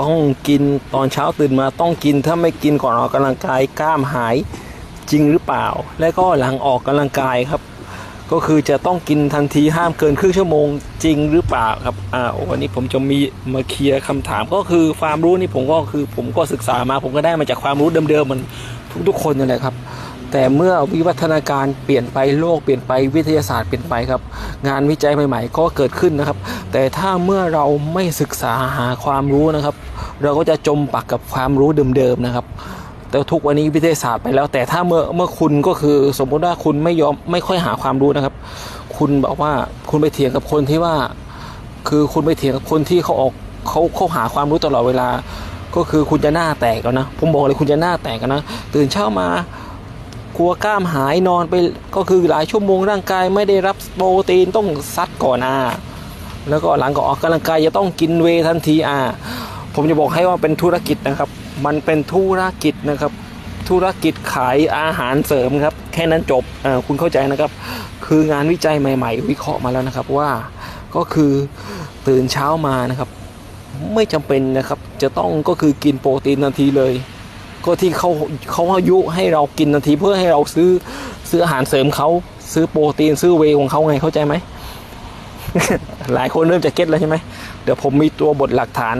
ต้องกินตอนเช้าตื่นมาต้องกินถ้าไม่กินก่อนออกกำลังกายกล้ามหายจริงหรือเปล่า และก็หลังออกกำลังกายครับ ก็คือจะต้องกินทันทีห้ามเกินครึ่งชั่วโมงจริงหรือเปล่าครับอ่าวันนี้ผมจะมีมาเคลียร์คำถามก็คือความรู้นี่ผมก็คือผมก็ศึกษามา ผมก็ได้มาจากความรู้เดิมๆมันทุกๆคนนั่นแหละครับแต่เมื่อวิวัฒนาการเปลี่ยนไปโลกเปลี่ยนไปวิทยาศาสตร์เปลี่ยนไปครับ งานวิจัยใหม่ ๆ ก็เกิดขึ้นนะครับ แต่ถ้าเมื่อเราไม่ศึกษาหาความรู้นะครับ เราก็จะจมปักกับความรู้เดิมๆนะครับ แต่ทุกวันนี้วิทยาศาสตร์ไปแล้ว แต่ถ้าเมื่อเมื่อคุณก็คือสมมติว่าคุณไม่ยอมไม่ค่อยหาความรู้นะครับ คุณบอกว่าคุณไปเถียงกับคนที่ว่า คือคุณไปเถียงกับคนที่เขาออกเขาเขาหาความรู้ตลอดเวลา ก็คือคุณจะหน้าแตกแล้วนะผมบอกเลยคุณจะหน้าแตกกันนะตื่นเช้ามากลัวกล้ามหายนอนไปก็คือหลายชั่วโมงร่างกายไม่ได้รับโปรตีนต้องซัดก่อนอะแล้วก็หลังก็ออกกำลังกายจะต้องกินเวทันทีอะ ผมจะบอกให้ว่าเป็นธุรกิจนะครับ มันเป็นธุรกิจนะครับ ธุรกิจขายอาหารเสริมครับ แค่นั้นจบอ่าคุณเข้าใจนะครับ คืองานวิจัยใหม่ ๆ วิเคราะห์มาแล้วนะครับว่าก็คือตื่นเช้ามานะครับ ไม่จำเป็นนะครับ จะต้องก็คือกินโปรตีนทันทีเลย ก็ที่เขาเขาอายุให้เรากินทันทีเพื่อให้เราซื้อซื้ออาหารเสริมเขาซื้อโปรตีนซื้อเวของเขาไงเข้าใจไหมหลายคนเริ่มจะเก็ตแล้วใช่ไหมเดี๋ยวผมมีตัวบทหลักฐาน